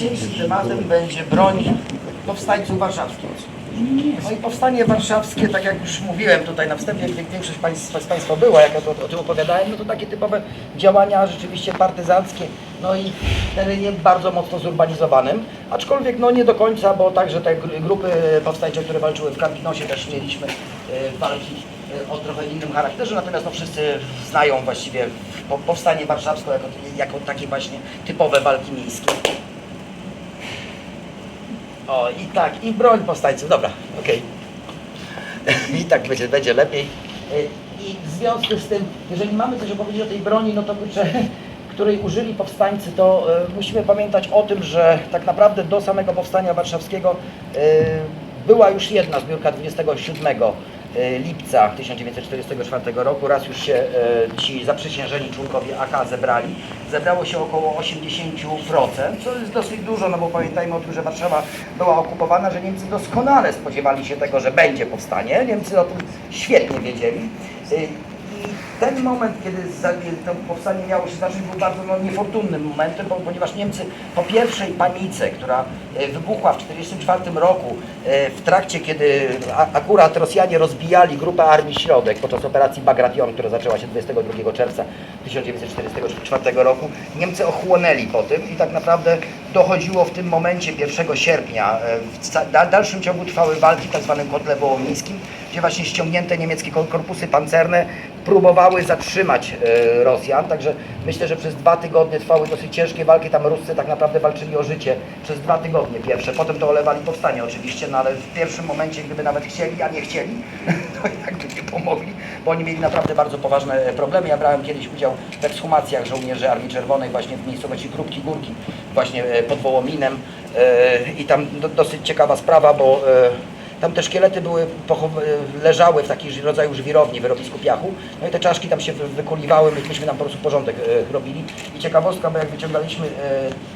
Dzisiejszym tematem będzie broń powstańców warszawskich. No i powstanie warszawskie, tak jak już mówiłem tutaj na wstępie, jak większość państwa, z Państwa była, jak ja to, o tym opowiadałem, no to takie typowe działania rzeczywiście partyzanckie, no i w terenie bardzo mocno zurbanizowanym, aczkolwiek no nie do końca, bo także te gr- grupy powstańcze, które walczyły w Kampinosie też mieliśmy e, walki e, o trochę innym charakterze, natomiast no wszyscy znają właściwie po- powstanie warszawskie jako, jako takie właśnie typowe walki miejskie. O, i tak, i broń powstańców, dobra, okej. I tak będzie, będzie lepiej. Y, I w związku z tym, jeżeli mamy coś opowiedzieć o tej broni, no to kurczę, której użyli powstańcy, to y, musimy pamiętać o tym, że tak naprawdę do samego powstania warszawskiego y, była już jedna zbiórka 27 y, lipca 1944 roku. Raz już się y, ci zaprzysiężeni członkowie AK zebrali. Zebrało się około 80%, co jest dosyć dużo, no bo pamiętajmy o tym, że Warszawa była okupowana, że Niemcy doskonale spodziewali się tego, że będzie powstanie. Niemcy o tym świetnie wiedzieli. Ten moment, kiedy to powstanie miało się zacząć, był bardzo no, niefortunnym momentem, bo, ponieważ Niemcy po pierwszej panice, która e, wybuchła w 1944 roku, e, w trakcie, kiedy akurat Rosjanie rozbijali grupę Armii Środek podczas operacji Bagration, która zaczęła się 22 czerwca 1944 roku, Niemcy ochłonęli po tym i tak naprawdę dochodziło w tym momencie 1 sierpnia. e, W dalszym ciągu trwały walki w tzw. kotle wołomińskim, gdzie właśnie ściągnięte niemieckie kor- korpusy pancerne próbowały zatrzymać e, Rosjan, także myślę, że przez dwa tygodnie trwały dosyć ciężkie walki, tam Ruscy tak naprawdę walczyli o życie przez dwa tygodnie pierwsze, potem to olewali powstanie oczywiście, no ale w pierwszym momencie, gdyby nawet chcieli, a nie chcieli, to jakby nie pomogli, bo oni mieli naprawdę bardzo poważne problemy. Ja brałem kiedyś udział w ekshumacjach żołnierzy Armii Czerwonej właśnie w miejscowości Krupki Górki, właśnie e, pod Wołominem e, i tam do, dosyć ciekawa sprawa, bo e, tam te szkielety były, leżały w takim rodzaju żwirowni, wyrobisku piachu. No i te czaszki tam się wy- wykuliwały, my- myśmy tam po prostu porządek robili. I ciekawostka, bo jak wyciągaliśmy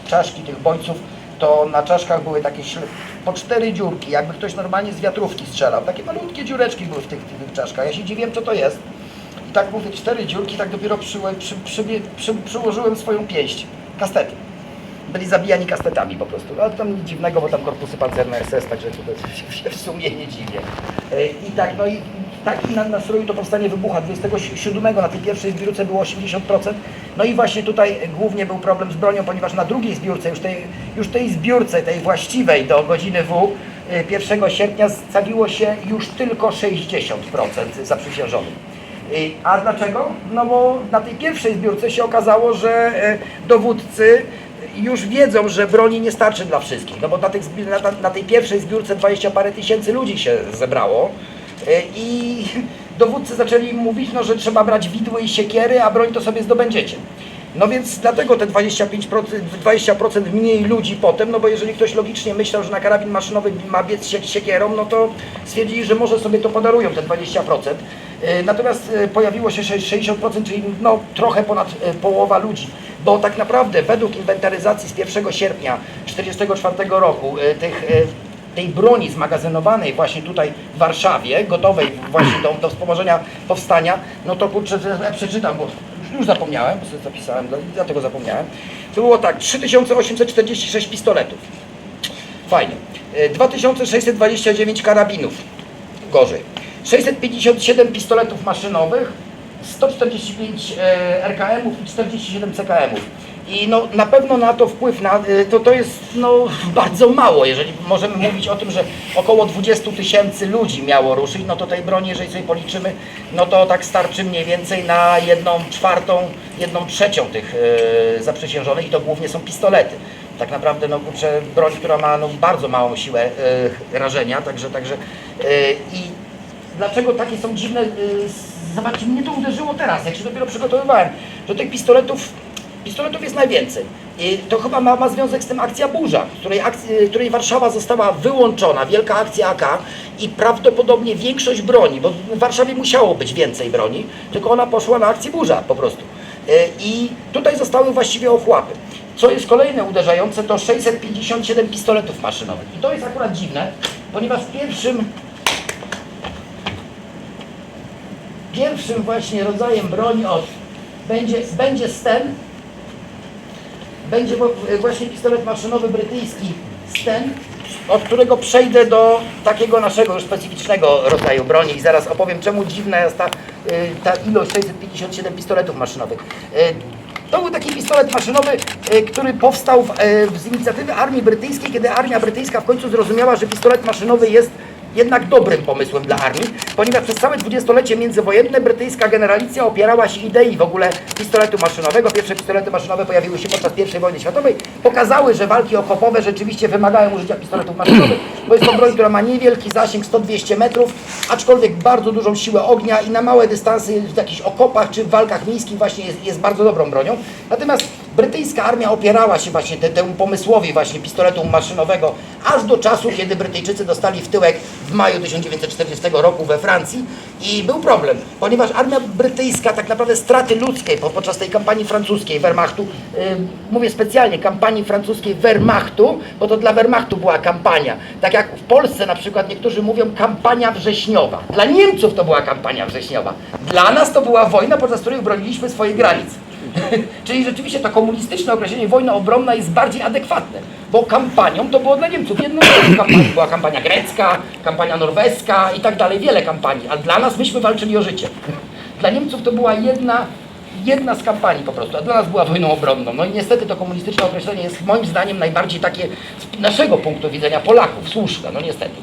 czaszki tych bońców, to na czaszkach były takie po cztery dziurki, jakby ktoś normalnie z wiatrówki strzelał. Takie malutkie dziureczki były w tych, tych czaszkach. Ja się dziwiłem, co to jest. I tak mówię, cztery dziurki, tak dopiero przy, przybie- przy, przyłożyłem swoją pięść. Kastety byli zabijani kastetami po prostu. Ale tam nic dziwnego, bo tam korpusy pancerne SS, także się, się w sumie nie dziwię. E, I tak, no i taki na nastroju to powstanie wybucha. 27 na tej pierwszej zbiórce było 80%. No i właśnie tutaj głównie był problem z bronią, ponieważ na drugiej zbiórce, już tej, już tej zbiórce, tej właściwej do godziny W, e, 1 sierpnia stawiło się już tylko 60% zaprzysiężonych. Y, A dlaczego? No bo na tej pierwszej zbiórce się okazało, że e, dowódcy już wiedzą, że broni nie starczy dla wszystkich. No bo na, tych, na, na tej pierwszej zbiórce 20 parę tysięcy ludzi się zebrało i dowódcy zaczęli mówić, no, że trzeba brać widły i siekiery, a broń to sobie zdobędziecie. No więc dlatego te 25%, 20% mniej ludzi potem, no bo jeżeli ktoś logicznie myślał, że na karabin maszynowy ma biec sie- siekierą, no to stwierdzili, że może sobie to podarują, te 20%. E, Natomiast e, pojawiło się sze- 60%, czyli no trochę ponad e, połowa ludzi, bo tak naprawdę według inwentaryzacji z 1 sierpnia 1944 roku e, tych e, tej broni zmagazynowanej właśnie tutaj w Warszawie, gotowej właśnie do, do wspomożenia powstania, no to kurczę, ja przeczytam, bo już zapomniałem, bo sobie zapisałem, dla- dlatego zapomniałem. To było tak, 3846 pistoletów. Fajnie. E, 2629 karabinów. Gorzej. 657 pistoletów maszynowych, 145 e, RKM-ów i 47 CKM-ów. I no, na pewno na to wpływ na, e, to, to jest no, bardzo mało, jeżeli możemy mówić o tym, że około 20 tysięcy ludzi miało ruszyć, no to tej broni, jeżeli sobie policzymy, no to tak starczy mniej więcej na jedną czwartą, jedną trzecią tych e, zaprzysiężonych i to głównie są pistolety. Tak naprawdę no, kurczę, broń, która ma no, bardzo małą siłę e, rażenia, także, także e, i dlaczego takie są dziwne. y, Zobaczcie, mnie to uderzyło teraz, jak się dopiero przygotowywałem, że tych pistoletów, pistoletów jest najwięcej. I to chyba ma, ma związek z tym akcja Burza, której, akcji, której Warszawa została wyłączona, wielka akcja AK i prawdopodobnie większość broni, bo w Warszawie musiało być więcej broni, tylko ona poszła na akcję Burza po prostu. Y, I tutaj zostały właściwie ochłapy. Co jest kolejne uderzające, to 657 pistoletów maszynowych. I to jest akurat dziwne, ponieważ w pierwszym pierwszym właśnie rodzajem broni od będzie, będzie Sten, będzie wo- właśnie pistolet maszynowy brytyjski Sten, od którego przejdę do takiego naszego już specyficznego rodzaju broni i zaraz opowiem czemu dziwna jest ta, y, ta ilość 657 pistoletów maszynowych. Y, To był taki pistolet maszynowy, y, który powstał w, y, z inicjatywy armii brytyjskiej, kiedy armia brytyjska w końcu zrozumiała, że pistolet maszynowy jest jednak dobrym pomysłem dla armii, ponieważ przez całe dwudziestolecie międzywojenne brytyjska generalicja opierała się idei w ogóle pistoletu maszynowego. Pierwsze pistolety maszynowe pojawiły się podczas I wojny światowej. Pokazały, że walki okopowe rzeczywiście wymagają użycia pistoletów maszynowych, bo jest to broń, która ma niewielki zasięg 100-200 metrów, aczkolwiek bardzo dużą siłę ognia i na małe dystanse w jakichś okopach czy w walkach miejskich właśnie jest, jest bardzo dobrą bronią. Natomiast brytyjska armia opierała się właśnie te, temu pomysłowi właśnie pistoletu maszynowego aż do czasu, kiedy Brytyjczycy dostali w tyłek w maju 1940 roku we Francji i był problem, ponieważ armia brytyjska tak naprawdę straty ludzkiej po, podczas tej kampanii francuskiej Wehrmachtu, yy, mówię specjalnie kampanii francuskiej Wehrmachtu, bo to dla Wehrmachtu była kampania. Tak jak w Polsce na przykład niektórzy mówią kampania wrześniowa. Dla Niemców to była kampania wrześniowa. Dla nas to była wojna, podczas której broniliśmy swoich granic. Czyli rzeczywiście to komunistyczne określenie wojna obronna jest bardziej adekwatne, bo kampanią to było dla Niemców. Jedną z kampanii była kampania grecka, kampania norweska i tak dalej, wiele kampanii, a dla nas myśmy walczyli o życie. Dla Niemców to była jedna, jedna z kampanii po prostu, a dla nas była wojną obronną. No i niestety to komunistyczne określenie jest moim zdaniem najbardziej takie z naszego punktu widzenia Polaków słuszne, no niestety.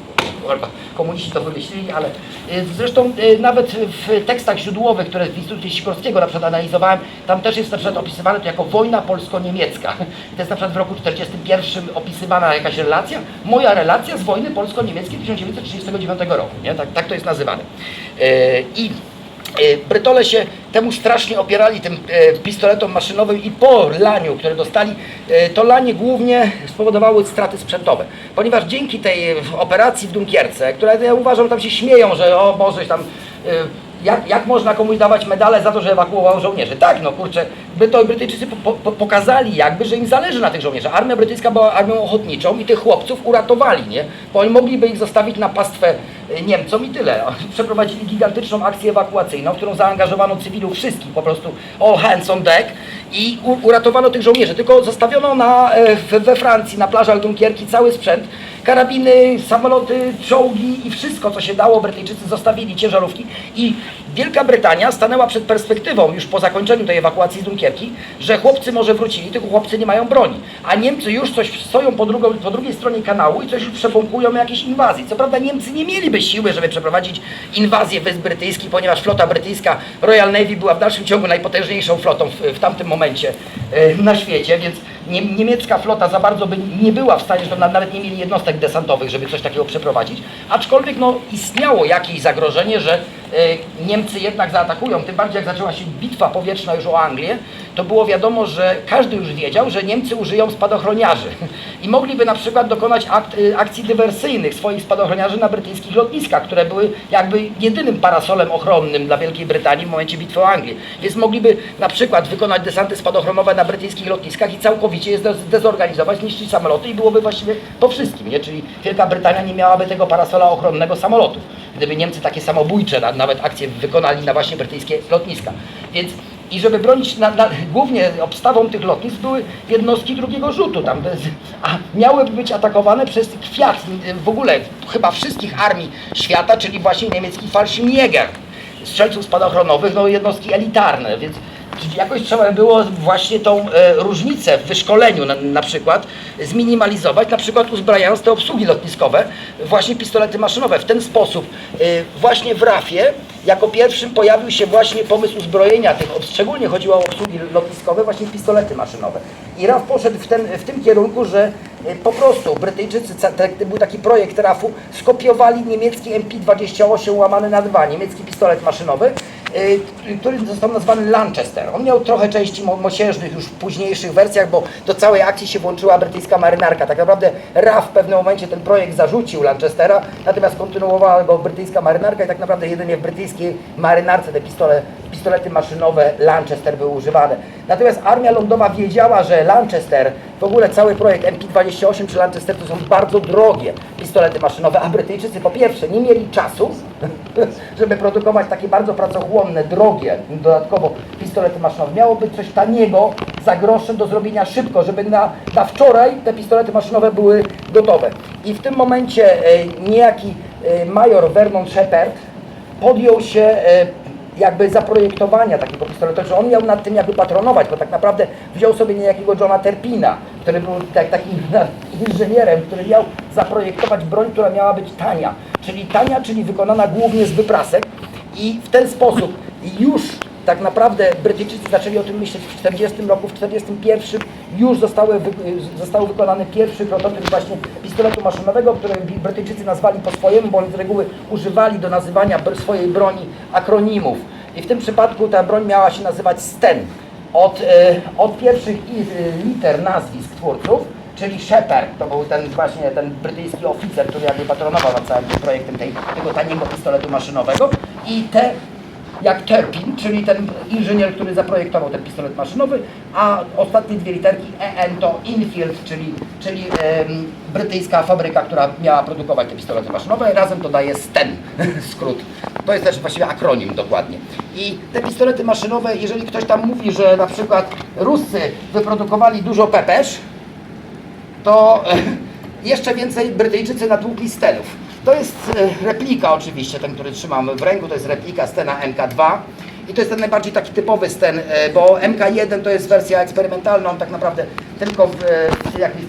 Komuniści to wymyślili, ale y, zresztą y, nawet w tekstach źródłowych, które w Instytucie Sikorskiego na przykład analizowałem, tam też jest na przykład opisywane to jako wojna polsko-niemiecka. To jest na przykład w roku 1941 opisywana jakaś relacja, moja relacja z wojny polsko-niemieckiej 1939 roku, nie? Tak, tak to jest nazywane. Y, I Brytole się temu strasznie opierali, tym e, pistoletom maszynowym i po laniu, które dostali, e, to lanie głównie spowodowały straty sprzętowe. Ponieważ dzięki tej e, operacji w Dunkierce, która ja uważam, tam się śmieją, że o Boże, tam e, jak, jak można komuś dawać medale za to, że ewakuował żołnierzy? Tak, no kurczę, by to Brytyjczycy po, po, pokazali jakby, że im zależy na tych żołnierzach. Armia brytyjska była armią ochotniczą i tych chłopców uratowali, nie? Bo oni mogliby ich zostawić na pastwę y, Niemcom i tyle. Przeprowadzili gigantyczną akcję ewakuacyjną, w którą zaangażowano cywilów wszystkich, po prostu all hands on deck i u, uratowano tych żołnierzy. Tylko zostawiono na, e, we, we Francji, na plażach Dunkierki cały sprzęt, karabiny, samoloty, czołgi i wszystko, co się dało, Brytyjczycy zostawili, ciężarówki i Wielka Brytania stanęła przed perspektywą już po zakończeniu tej ewakuacji z Dunkierki, że chłopcy może wrócili, tylko chłopcy nie mają broni, a Niemcy już coś stoją po, drugą, po drugiej stronie kanału i coś przepompują jakieś inwazji. Co prawda Niemcy nie mieliby siły, żeby przeprowadzić inwazję Wysp Brytyjskich, ponieważ flota brytyjska Royal Navy była w dalszym ciągu najpotężniejszą flotą w, w tamtym momencie e, na świecie, więc niemiecka flota za bardzo by nie była w stanie, na- nawet nie mieli jednostek desantowych, żeby coś takiego przeprowadzić. Aczkolwiek no, istniało jakieś zagrożenie, że e, Niemcy jednak zaatakują. Tym bardziej jak zaczęła się bitwa powietrzna już o Anglię, to było wiadomo, że każdy już wiedział, że Niemcy użyją spadochroniarzy i mogliby na przykład dokonać akt, y, akcji dywersyjnych swoich spadochroniarzy na brytyjskich lotniskach, które były jakby jedynym parasolem ochronnym dla Wielkiej Brytanii w momencie bitwy o Anglię. Więc mogliby na przykład wykonać desanty spadochronowe na brytyjskich lotniskach i całkowicie je zde- zdezorganizować, zniszczyć samoloty i byłoby właściwie po wszystkim, nie? Czyli Wielka Brytania nie miałaby tego parasola ochronnego samolotów. Gdyby Niemcy takie samobójcze na, nawet akcje wykonali na właśnie brytyjskie lotniska. Więc i żeby bronić, na, na, głównie obstawą tych lotnisk były jednostki drugiego rzutu, tam, a miałyby być atakowane przez kwiat w ogóle chyba wszystkich armii świata, czyli właśnie niemiecki Fallschirmjäger, strzelców spadochronowych, no jednostki elitarne, więc jakoś trzeba było właśnie tą e, różnicę w wyszkoleniu na, na przykład zminimalizować, na przykład uzbrajając te obsługi lotniskowe właśnie pistolety maszynowe. W ten sposób e, właśnie w RAF-ie jako pierwszym pojawił się właśnie pomysł uzbrojenia tych, szczególnie chodziło o obsługi lotniskowe, właśnie pistolety maszynowe. I RAF poszedł w, ten, w tym kierunku, że e, po prostu Brytyjczycy, był taki projekt RAF-u, skopiowali niemiecki MP28 łamany na dwa, niemiecki pistolet maszynowy, który został nazwany Lanchester. On miał trochę części mo- mosiężnych już w późniejszych wersjach, bo do całej akcji się włączyła brytyjska marynarka. Tak naprawdę RAF w pewnym momencie ten projekt zarzucił Lanchestera, natomiast kontynuowała go brytyjska marynarka i tak naprawdę jedynie w brytyjskiej marynarce te pistole, pistolety maszynowe Lanchester były używane. Natomiast armia lądowa wiedziała, że Lanchester, w ogóle cały projekt MP28 czy Lanchester to są bardzo drogie pistolety maszynowe, a Brytyjczycy po pierwsze nie mieli czasu, żeby produkować takie bardzo pracochłonne, drogie, dodatkowo pistolety maszynowe. Miało być coś taniego, za grosze do zrobienia szybko, żeby na, na wczoraj te pistolety maszynowe były gotowe. I w tym momencie e, niejaki e, major Vernon Shepard podjął się e, jakby zaprojektowania takiego pistoletu, że on miał nad tym jakby patronować, bo tak naprawdę wziął sobie niejakiego Johna Terpina, który był tak, takim inżynierem, który miał zaprojektować broń, która miała być tania. Czyli tania, czyli wykonana głównie z wyprasek i w ten sposób już tak naprawdę Brytyjczycy zaczęli o tym myśleć w 40 roku, w 41 już zostały, został wykonany pierwszy prototyp właśnie pistoletu maszynowego, który Brytyjczycy nazwali po swojemu, bo z reguły używali do nazywania swojej broni akronimów. I w tym przypadku ta broń miała się nazywać STEN. Od, e, od pierwszych e, liter nazwisk twórców, czyli Shepard, to był ten właśnie ten brytyjski oficer, który jakby patronował nad całym projektem tej, tego taniego pistoletu maszynowego i te jak Terpin, czyli ten inżynier, który zaprojektował ten pistolet maszynowy, a ostatnie dwie literki EN to Infield, czyli, czyli brytyjska fabryka, która miała produkować te pistolety maszynowe, razem to daje STEN, skrót. To jest też właściwie akronim dokładnie. I te pistolety maszynowe, jeżeli ktoś tam mówi, że na przykład Ruscy wyprodukowali dużo pepesz, to e, jeszcze więcej Brytyjczycy natłukli stenów. To jest e, replika oczywiście, ten, który trzymamy w ręku, to jest replika stena MK2 i to jest ten najbardziej taki typowy sten, e, bo MK1 to jest wersja eksperymentalna, on tak naprawdę tylko w,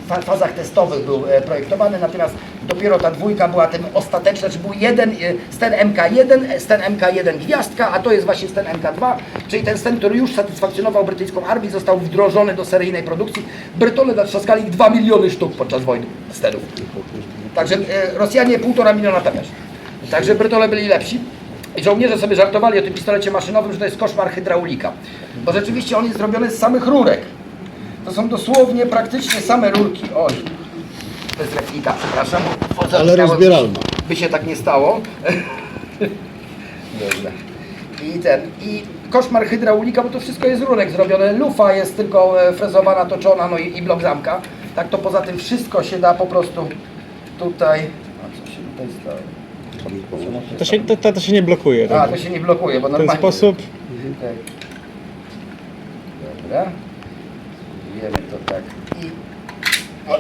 w fazach testowych był e, projektowany, natomiast dopiero ta dwójka była tym ostateczna, czy był jeden sten MK1, sten MK1 gwiazdka, a to jest właśnie sten MK2, czyli ten sten, który już satysfakcjonował brytyjską armię, został wdrożony do seryjnej produkcji. Brytole natrzaskali 2 miliony sztuk podczas wojny stenów. Także e, Rosjanie półtora miliona też. Także Brytole byli lepsi. I żołnierze sobie żartowali o tym pistolecie maszynowym, że to jest koszmar hydraulika. Bo rzeczywiście on jest zrobiony z samych rurek. To są dosłownie praktycznie same rurki. Oj, to jest replika, przepraszam. bo Ale rozbieralna. By się tak nie stało. Dobrze. I ten, i koszmar hydraulika, bo to wszystko jest rurek zrobione. Lufa jest tylko e, frezowana, toczona, no i, i blok zamka. Tak to poza tym wszystko się da po prostu tutaj. A co się tutaj stało? To się, to, to, to się nie blokuje. A, Tak. to się nie blokuje, bo W ten normalnie. sposób Okej. Dobra. Wiemy to tak. I... O.